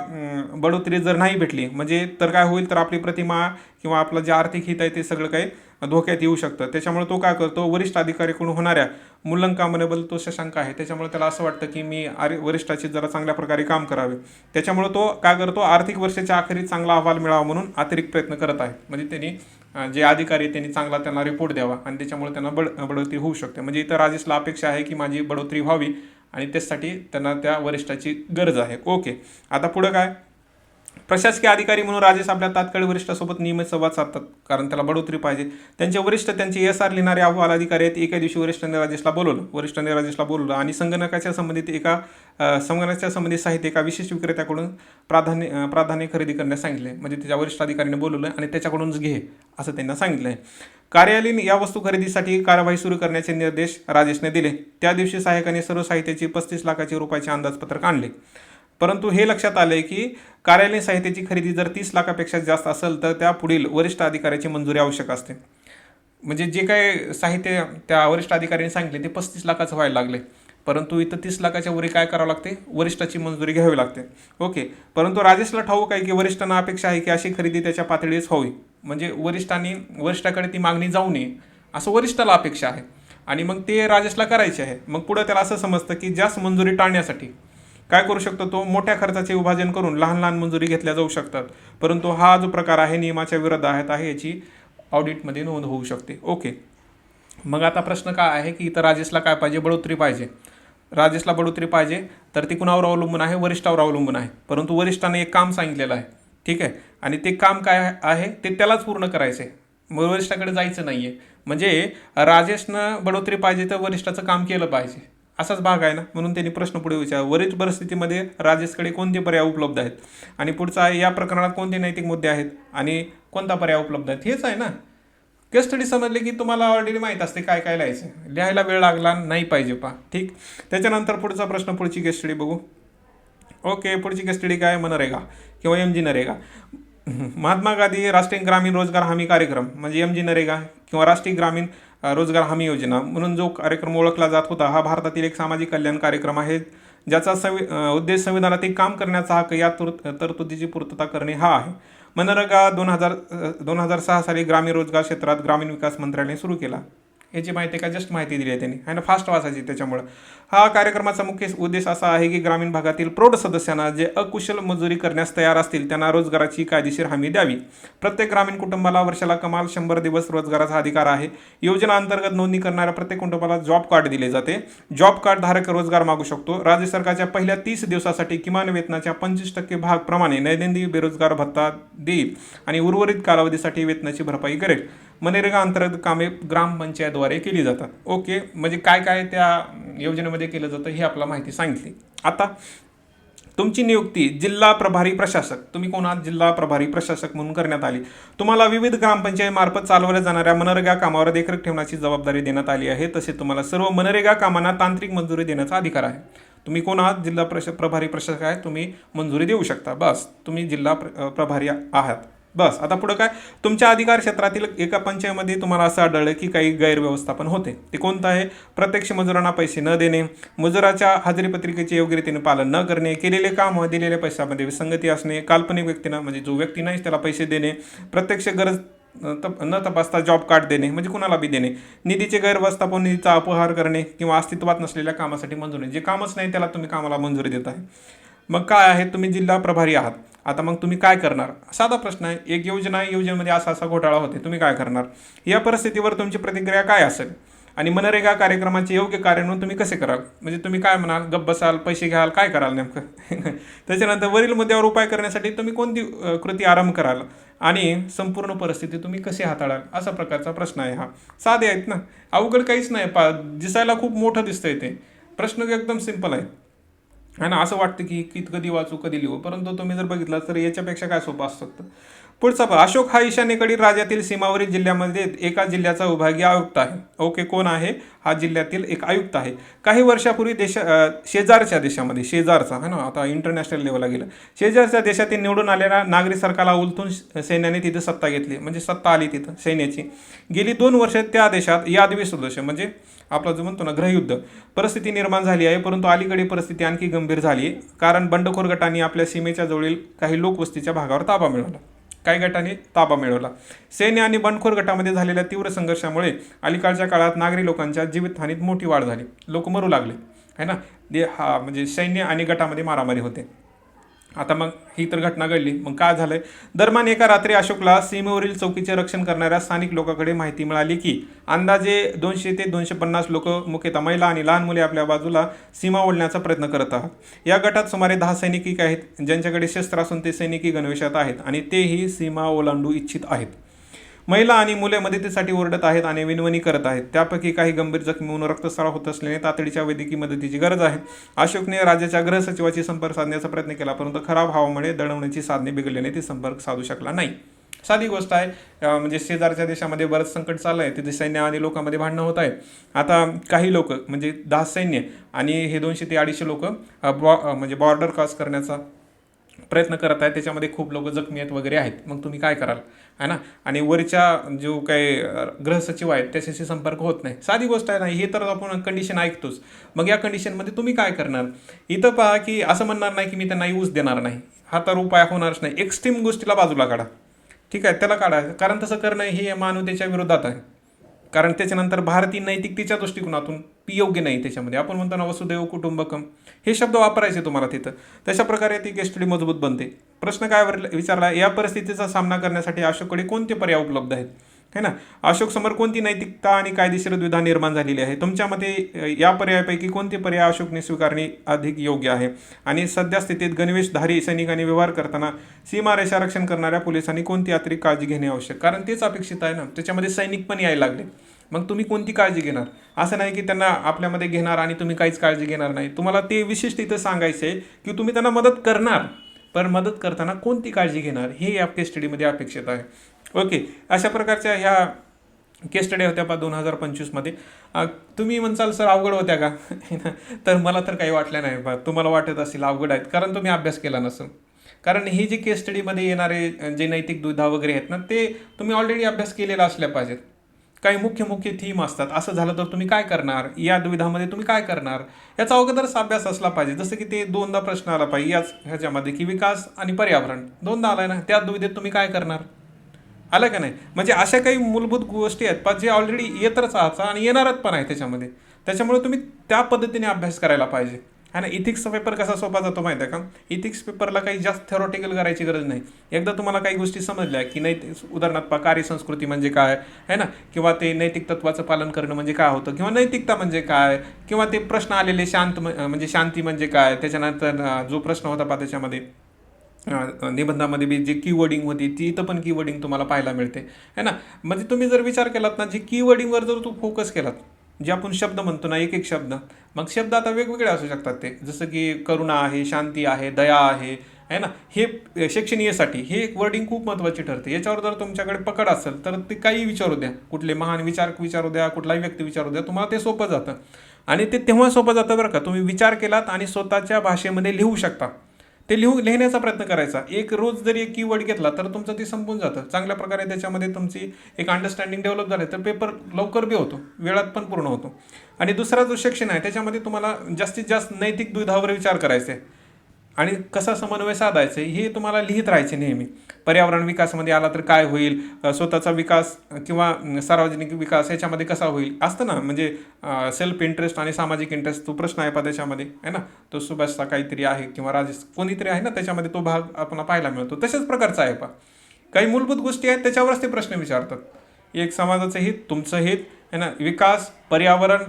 [SPEAKER 1] बढोतरी जर नाही भेटली म्हणजे तर काय होईल तर आपली प्रतिमा किंवा आपलं जे आर्थिक हित आहे ते सगळं काही धोक्यात येऊ शकतं. त्याच्यामुळे तो काय करतो वरिष्ठ अधिकारीकडून होणाऱ्या मुलंकामनेबल तो शशांक आहे. त्याच्यामुळे त्याला असं वाटतं की मी आर वरिष्ठाची जरा चांगल्या प्रकारे काम करावे. त्याच्यामुळे तो काय करतो आर्थिक वर्षाच्या अखेरीत चांगला अहवाल मिळावा म्हणून अतिरिक्त प्रयत्न करत आहे. म्हणजे त्यांनी जे अधिकारी आहेत त्यांनी चांगला त्यांना रिपोर्ट द्यावा आणि त्याच्यामुळे त्यांना बड बढोतरी होऊ शकते. म्हणजे इथं राजेशला अपेक्षा आहे की माझी बढोतरी व्हावी. आणि त्यासाठी त्यांना त्या वरिष्ठाची गरज आहे. ओके. आता पुढं काय? प्रशासकीय अधिकारी म्हणून राजेश आपल्या तात्काळ वरिष्ठासोबत नियमित संवाद साधतात कारण त्याला बढोतरी पाहिजे. त्यांचे वरिष्ठ त्यांचे एस आर लिहिणारे अहवाल अधिकारी आहेत. एका दिवशी वरिष्ठांनी राजेशला बोलवलं. वरिष्ठांनी राजेशला बोलवलं आणि संगणकाच्या संबंधित एका संगणकाच्या संबंधित साहित्य एका विशेष विक्रेत्याकडून प्राधान्य प्राधान्य खरेदी करण्यास सांगितले. म्हणजे त्याच्या वरिष्ठ अधिकाऱ्याने बोलवलं आणि त्याच्याकडूनच घे असं त्यांना सांगितलं आहे कार्यालयीन या वस्तू खरेदीसाठी कारवाई सुरू करण्याचे निर्देश राजेशने दिले. त्या दिवशी सहाय्यकाने सर्व साहित्याची पस्तीस लाखाची रुपयाचे अंदाजपत्रक आणले. परंतु हे लक्षात आले की कार्यालयीन साहित्याची खरेदी जर तीस लाखापेक्षा जास्त असेल तर त्या पुढील वरिष्ठ अधिकाऱ्याची मंजुरी आवश्यक असते. म्हणजे जे काय साहित्य त्या वरिष्ठ अधिकाऱ्यांनी सांगितले ते पस्तीस लाखाचं व्हायला लागले. परंतु इथं तीस लाखाच्या वरी काय करावं लागते? वरिष्ठाची मंजुरी घ्यावी लागते. ओके. परंतु राजेशला ठाऊक आहे की वरिष्ठांना अपेक्षा आहे की अशी खरेदी त्याच्या पातळीच व्हावी म्हणजे वरिष्ठांनी वरिष्ठाकडे ती मागणी जाऊ नये असं वरिष्ठाला अपेक्षा आहे. आणि मग ते राजेशला करायचे आहे. मग पुढं त्याला असं समजतं की जास्त मंजुरी टाळण्यासाठी काय करू शकतो तो? मोठ्या खर्चाचे विभाजन करून लहान लहान मंजुरी घेतल्या जाऊ शकतात. परंतु हा जो प्रकार आहे नियमाच्या विरोध आहेत आहे याची ऑडिटमध्ये नोंद होऊ शकते. ओके. मग आता प्रश्न काय आहे की इथं राजेशला काय पाहिजे? बढोतरी पाहिजे. राजेशला बढोतरी पाहिजे तर ती कुणावर अवलंबून आहे? वरिष्ठावर अवलंबून आहे. परंतु वरिष्ठाने एक काम सांगितलेलं आहे. ठीक आहे? आणि ते काम काय आहे? ते त्यालाच पूर्ण करायचं आहे मग वरिष्ठाकडे जायचं नाही आहे म्हणजे राजेशनं बढोतरी पाहिजे तर वरिष्ठाचं काम केलं पाहिजे. असाच भाग आहे ना? म्हणून त्यांनी प्रश्न पुढे विचार वरील परिस्थितीमध्ये राजेशकडे कोणते पर्याय उपलब्ध आहेत? आणि पुढचा आहे या प्रकरणात कोणते नैतिक मुद्दे आहेत? आणि कोणता पर्याय उपलब्ध आहेत? हेच आहे ना? केस स्टडी समजले की तुम्हाला ऑलरेडी माहीत असते काय काय लिहायचं लिहायला वेळ लागला नाही पाहिजे पा ठीक? त्याच्यानंतर पुढचा प्रश्न पुढची केस स्टडी बघू. ओके पुढची केस स्टडी काय? मनरेगा किंवा एम जी नरेगा. महात्मा गांधी राष्ट्रीय ग्रामीण रोजगार हमी कार्यक्रम म्हणजे एम जी नरेगा किंवा राष्ट्रीय ग्रामीण रोजगार हमी योजना म्हणून जो कार्यक्रम ओळखला जात होता हा भारतातील एक सामाजिक कल्याण कार्यक्रम आहे. ज्याचा संवि उद्देश संविधानात एक काम करण्याचा हक्क या तुर तरतुदीची पूर्तता करणे हा आहे. मनरेगा दोन हजार दोन हजार सहा साली ग्रामीण रोजगार क्षेत्रात ग्रामीण विकास मंत्रालयाने सुरू केला. याची माहिती का जस्ट माहिती दिली आहे त्यांनी. आणि ना? फास्ट वाचायची त्याच्यामुळं. हा कार्यक्रमाचा मुख्य उद्देश असा आहे की ग्रामीण भागातील प्रौढ सदस्यांना जे अकुशल मजुरी करण्यास तयार असतील त्यांना रोजगाराची कायदेशीर हमी द्यावी. प्रत्येक ग्रामीण कुटुंबाला वर्षाला कमाल शंभर दिवस रोजगाराचा अधिकार आहे. योजना अंतर्गत नोंदणी करणाऱ्या प्रत्येक कुटुंबाला जॉब कार्ड दिले जाते. जॉब कार्ड धारक रोजगार मागू शकतो. राज्य सरकारच्या पहिल्या तीस दिवसासाठी किमान वेतनाच्या पंचवीस टक्के भाग प्रमाणे बेरोजगार भत्ता देईल आणि उर्वरित कालावधीसाठी वेतनाची भरपाई करेल. मनरेगा अंतर्गत कामे ग्रामपंचायतद्वारे केली जातात. ओके म्हणजे काय काय त्या योजनेमध्ये केलं जातं हे आपल्याला माहिती सांगितली. आता तुमची नियुक्ती जिल्हा प्रभारी प्रशासक तुम्ही कोणा जिल्हा प्रभारी प्रशासक म्हणून करण्यात आली. तुम्हाला विविध ग्रामपंचायतीमार्फत चालवल्या जाणाऱ्या मनरेगा कामावर देखरेख ठेवण्याची जबाबदारी देण्यात आली आहे. तसे तुम्हाला सर्व मनरेगा कामांना तांत्रिक मंजुरी देण्याचा अधिकार आहे. तुम्ही कोण आहात? जिल्हा प्रश प्रभारी प्रशासक आहे. तुम्ही मंजुरी देऊ शकता. बस तुम्ही जिल्हा प्र प्रभारी आहात. बस आता पुढं काय? तुमच्या अधिकार क्षेत्रातील एका पंचायतमध्ये तुम्हाला असं आढळलं की काही गैरव्यवस्थापन होते. ते कोणतं आहे? प्रत्यक्ष मजुरांना पैसे न देणे मजुराच्या हजेरी पत्रिकेचे योग्य रीतीने पालन न करणे केलेले काम व दिलेल्या पैशामध्ये विसंगती असणे काल्पनिक व्यक्तींना म्हणजे जो व्यक्ती नाही त्याला पैसे देणे प्रत्यक्ष गरज तप न तपासता जॉब कार्ड देणे म्हणजे कुणाला बी देणे निधीचे गैरव्यवस्थापन निधीचा अपहार करणे किंवा अस्तित्वात नसलेल्या कामासाठी मंजुरी जे कामच नाही त्याला तुम्ही कामाला मंजुरी देत आहे मग काय आहे? तुम्ही जिल्हा प्रभारी आहात. आता मग तुम्ही काय करणार? साधा प्रश्न आहे. एक योजना आहे. योजनेमध्ये असा असा घोटाळा होते तुम्ही काय करणार? या परिस्थितीवर तुमची प्रतिक्रिया काय असेल? आणि मनरेगा कार्यक्रमाचे योग्य कार्यान्वयन तुम्ही कसे कराल? म्हणजे तुम्ही काय म्हणाल? गप्प बसाल पैसे घ्याल काय कराल नेमकं? त्याच्यानंतर वरील मुद्द्यावर उपाय करण्यासाठी तुम्ही कोणती कृती आरंभ कराल? आणि संपूर्ण परिस्थिती तुम्ही कशी हाताळाल? असा प्रकारचा प्रश्न आहे हा. साधे आहेत ना? अवघड काहीच नाही. पा दिसायला खूप मोठं दिसतंय ते. प्रश्न एकदम सिंपल आहे है ना? असं वाटतं की की कधी वाचू कधी लिहू. परंतु तुम्ही जर बघितलं तर याच्यापेक्षा काय सोपं असू शकतं पुढचा पहा अशोक हा ईशान्येकडील राज्यातील सीमावरील जिल्ह्यामध्ये एका जिल्ह्याचा विभागीय आयुक्त आहे. ओके कोण आहे? हा जिल्ह्यातील एक आयुक्त आहे. काही वर्षापूर्वी देशा शेजारच्या देशामध्ये शेजारचा है ना? आता इंटरनॅशनल लेवलला गेलं. शेजारच्या देशातील निवडून आलेल्या नागरी सरकारला उलथून सैन्याने तिथे सत्ता घेतली. म्हणजे सत्ता आली तिथं सैन्याची. गेली दोन वर्ष त्या देशात यादवी सदस्य म्हणजे आपला जो म्हणतो ना गृहयुद्ध परिस्थिती निर्माण झाली आहे. परंतु अलीकडे परिस्थिती आणखी गंभीर झाली आहे. कारण बंडखोर गटांनी आपल्या सीमेच्या जवळील काही लोकवस्तीच्या भागावर ताबा मिळवला. काही गटाने ताबा मिळवला. सैन्य आणि बंडखोर गटामध्ये झालेल्या तीव्र संघर्षामुळे अलीकडच्या काळात नागरी लोकांच्या जीवितहानीत मोठी वाढ झाली. लोक मरू लागले. है ना? दे हा म्हणजे सैन्य आणि गटामध्ये मारामारी होते. आता मग ही तर घटना घडली. मग काय झालंय? दरम्यान एका रात्री अशोकला सीमेवरील चौकीचे रक्षण करणाऱ्या स्थानिक लोकांकडे माहिती मिळाली की अंदाजे दोनशे ते दोनशे पन्नास लोक मुख्यतः महिला आणि लहान मुले आपल्या बाजूला सीमा ओढण्याचा प्रयत्न करत आहात. या गटात सुमारे दहा सैनिकी आहेत ज्यांच्याकडे शस्त्र असून ते सैनिकी गणवेशात आहेत आणि तेही सीमा ओलांडू इच्छित आहेत. महिला आणि मुले मदतीसाठी ओरडत आहेत आणि विनवणी करत आहेत. त्यापैकी काही गंभीर जखमी होऊन रक्तस्राव होत असल्याने तातडीच्या वैद्यकीय मदतीची गरज आहे. अशोकने राज्याच्या गृह सचिवाची संपर्क साधण्याचा प्रयत्न केला परंतु खराब हवामुळे दडवण्याची साधने बिघडल्याने ते संपर्क साधू शकला नाही. साधी गोष्ट आहे म्हणजे शेजारच्या देशामध्ये बरंच संकट चाललं आहे तिथे सैन्य आणि लोकांमध्ये भांडणं होत आहे आता काही लोक म्हणजे दहा सैन्य आणि हे दोनशे ते अडीचशे लोक म्हणजे बॉर्डर क्रॉस करण्याचा प्रयत्न करत आहेत. त्याच्यामध्ये खूप लोक जखमी आहेत वगैरे आहेत. मग तुम्ही काय कराल? है ना? आणि वरच्या जो काही अ, गृहसचिव आहेत त्याच्याशी संपर्क होत नाही. साधी गोष्ट आहे ना हे तर आपण कंडिशन ऐकतोच. मग या कंडिशनमध्ये तुम्ही काय करणार? इथं पहा की असं म्हणणार नाही की मी त्यांना यूज देणार नाही. हा तर उपाय होणारच नाही. एक्स्ट्रीम गोष्टीला बाजूला काढा. ठीक आहे? त्याला काढा. कारण तसं करणं हे मानवतेच्या विरोधात आहे. कारण त्याच्यानंतर भारतीय नैतिकतेच्या दृष्टिकोनातून ती योग्य नाही त्याच्यामध्ये. आपण म्हणतो ना वसुदैव कुटुंबकम हे शब्द वापरायचे तुम्हाला तिथं. तशा प्रकारे ती केस स्टडी मजबूत बनते. प्रश्न काय विचारला या परिस्थितीचा सामना करण्यासाठी अशोककडे कोणते पर्याय उपलब्ध आहेत? है ना? अशोक समोर कोणती नैतिकता आणि कायदेशीर द्विधा निर्माण झालेली आहे? तुमच्या मते या पर्यायापैकी कोणते पर्याय अशोकने स्वीकारणे अधिक योग्य आहे? आणि सध्या स्थितीत गणवेशधारी सैनिकांनी व्यवहार करताना सीमारेषा रक्षण करणाऱ्या पोलिसांनी कोणती अतिरिक्त काळजी घेणे आवश्यक? कारण तेच अपेक्षित आहे ना? त्याच्यामध्ये सैनिक पण यायला लागले. मग तुम्ही कोणती काळजी घेणार? असं नाही की त्यांना आपल्यामध्ये घेणार आणि तुम्ही काहीच काळजी घेणार नाही. तुम्हाला ते विशिष्ट इथं सांगायचं आहे की तुम्ही त्यांना मदत करणार पण मदत करताना कोणती काळजी घेणार हे या केस स्टडीमध्ये अपेक्षित आहे. ओके अशा प्रकारच्या ह्या केस स्टडी होत्या पा दोन हजार पंचवीसमध्ये तुम्ही म्हणसाल सर अवघड होत्या का? तर मला तर काही वाटलं नाही बा. तुम्हाला वाटत असेल अवघड आहेत कारण तुम्ही अभ्यास केला नसेल. कारण ही जी केस स्टडीमध्ये येणारे जे नैतिक दुधा वगैरे आहेत ना ते तुम्ही ऑलरेडी अभ्यास केलेला असल्या पाहिजेत. काही मुख्य मुख्य थीम असतात. असं झालं तर तुम्ही काय करणार? या दुविधामध्ये तुम्ही काय करणार? याचा अगोदरच अभ्यास असला पाहिजे. जसं की ते दोनदा प्रश्न आला पाहिजे. याच ह्याच्यामध्ये की विकास आणि पर्यावरण. दोनदा आलाय ना त्या द्विधेत तुम्ही काय करणार? आलं का नाही? म्हणजे अशा काही मूलभूत गोष्टी आहेत. पण जे ऑलरेडी येतच आहात आणि येणारच पण आहे त्याच्यामध्ये. त्याच्यामुळे तुम्ही त्या पद्धतीने अभ्यास करायला पाहिजे. आणि ना इथिक्सचा पेपर कसा सोपा जातो माहिती आहे का इथिक्स पेपरला काही जास्त थेरॉटिकल करायची गरज नाही. एकदा तुम्हाला काही गोष्टी समजल्या की नैतिक उदाहरणार्थ पहा, कार्यसंस्कृती म्हणजे काय? है ना? किंवा ते नैतिक तत्वाचं पालन करणं म्हणजे काय होतं? किंवा नैतिकता म्हणजे काय? किंवा ते प्रश्न आलेले शांत म- म्हणजे शांती म्हणजे काय? त्याच्यानंतर जो प्रश्न होता पहा त्याच्यामध्ये निबंधामध्ये बी जी कीवर्डिंग होती ती इथं पण कीवर्डिंग तुम्हाला पाहायला मिळते. है ना? म्हणजे तुम्ही जर विचार केलात ना जी कीवर्डिंगवर जर तू फोकस केलात जे आपण शब्द म्हणतो ना एक एक शब्द. मग शब्द आता वेगवेगळे असू शकतात ते. जसं की करुणा आहे शांती आहे दया आहे है ना? हे शिक्षणीयसाठी हे एक वर्डिंग खूप महत्त्वाची ठरते. याच्यावर जर तुमच्याकडे पकड असेल तर ते काही विचारू द्या. कुठले महान विचार विचारू द्या कुठलाही व्यक्ती विचारू द्या तुम्हाला ते सोपं जातं. आणि ते तेव्हा सोपं जातं बरं का. तुम्ही विचार केलात आणि स्वतःच्या भाषेमध्ये लिहू शकता. ते लिहू लिहिण्याचा प्रयत्न करायचा. एक रोज जरी एक कीवर्ड घेतला तर तुमचं ते संपून जातं. चांगल्या प्रकारे त्याच्यामध्ये तुमची एक अंडरस्टँडिंग डेव्हलप झाली तर पेपर लवकर बी होतो. वेळात पण पूर्ण होतो. आणि दुसरा जो सेक्शन आहे त्याच्यामध्ये तुम्हाला जास्तीत जास्त नैतिक दुविधावर विचार करायचे. आणि कसा समन्वय साधायचा हे तुम्हाला लिहित राहायचे नेहमी. पर्यावरण विकासामध्ये आला तर काय होईल? स्वतःचा विकास किंवा सार्वजनिक विकास याच्यामध्ये कसा होईल? असतं ना म्हणजे सेल्फ इंटरेस्ट आणि सामाजिक इंटरेस्ट तो प्रश्न आहे पा त्याच्यामध्ये आहे ना? तो सुभाषचा काहीतरी आहे किंवा राजेश कोणीतरी आहे ना त्याच्यामध्ये तो भाग आपल्याला पाहायला मिळतो. तशाच प्रकारचा आहे पा काही मूलभूत गोष्टी आहेत त्याच्यावरच ते प्रश्न विचारतात. एक समाजाचं हित तुमचं हित आहे ना? विकास पर्यावरण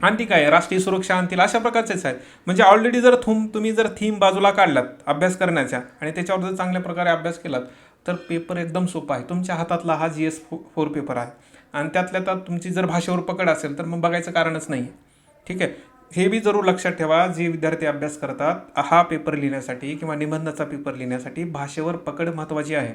[SPEAKER 1] आणि काय? राष्ट्रीय सुरक्षा आणतील अशा प्रकारचेच आहेत म्हणजे ऑलरेडी जर थूम तुम्ही जर थीम बाजूला काढलात अभ्यास करण्याच्या आणि त्याच्यावर जर चांगल्या प्रकारे अभ्यास केलात तर पेपर एकदम सोपा आहे. तुमच्या हातातला हा जी एस फो फोर पेपर आहे. आणि त्यातल्या त्यात तुमची जर भाषेवर पकड असेल तर मग बघायचं कारणच नाही ठीक आहे? हे बी जरूर लक्षात ठेवा जे विद्यार्थी अभ्यास करतात हा पेपर लिहिण्यासाठी किंवा निबंधाचा पेपर लिहिण्यासाठी भाषेवर पकड महत्त्वाची आहे.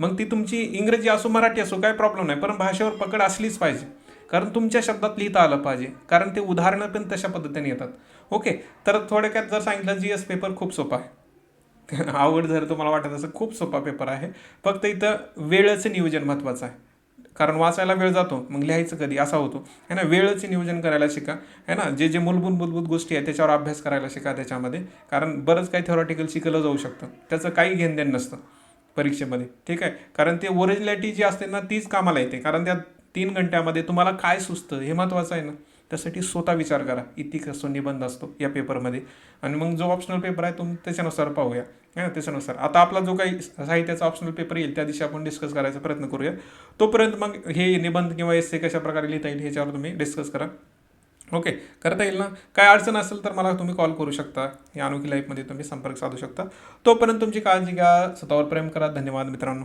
[SPEAKER 1] मग ती तुमची इंग्रजी असो मराठी असो काय प्रॉब्लेम नाही पण भाषेवर पकड असलीच पाहिजे. कारण तुमच्या शब्दात लिहिता आलं पाहिजे. कारण ते उदाहरणं पण तशा पद्धतीने येतात. ओके तर थोडक्यात जर सांगितलं जी एस पेपर खूप सोपा आहे. आवड जर तुम्हाला वाटत असं खूप सोपा पेपर आहे. फक्त इथं वेळेचं नियोजन महत्त्वाचं आहे. कारण वाचायला वेळ जातो मग लिहायचं कधी? असा होतो. है ना? वेळेचे नियोजन करायला शिका. है ना? जे जे मूलभूत मूलभूत गोष्टी आहेत त्याच्यावर अभ्यास करायला शिका त्याच्यामध्ये. कारण बरंच काही थेरॉटिकल शिकलं जाऊ शकतं. त्याचं काही घेणदेण नसतं परीक्षेमध्ये. ठीक आहे? कारण ते ओरिजिनॅलिटी जी असते ना तीच कामाला येते. कारण त्यात तीन घंट्यामध्ये तुम्हाला काय सुचतं हे महत्त्वाचं आहे ना? त्यासाठी स्वतः विचार करा. इतिक असतो निबंध असतो या पेपरमध्ये. आणि मग जो ऑप्शनल पेपर आहे तुम्ही त्याच्यानुसार पाहूया. ना त्याच्यानुसार. आता आपला जो काही साहित्याचा ऑप्शनल पेपर येईल त्या दिवशी आपण डिस्कस करायचा प्रयत्न करूया. तोपर्यंत मग हे निबंध किंवा एस कशा प्रकारे लिहिता येईल ह्याच्यावर तुम्ही डिस्कस करा. ओके करता येईल ना? काय अडचण असेल तर मला तुम्ही कॉल करू शकता. या अनोखी लाईफमध्ये तुम्ही संपर्क साधू शकता. तोपर्यंत तुमची काळजी घ्या. स्वतःवर प्रेम करा. धन्यवाद मित्रांनो.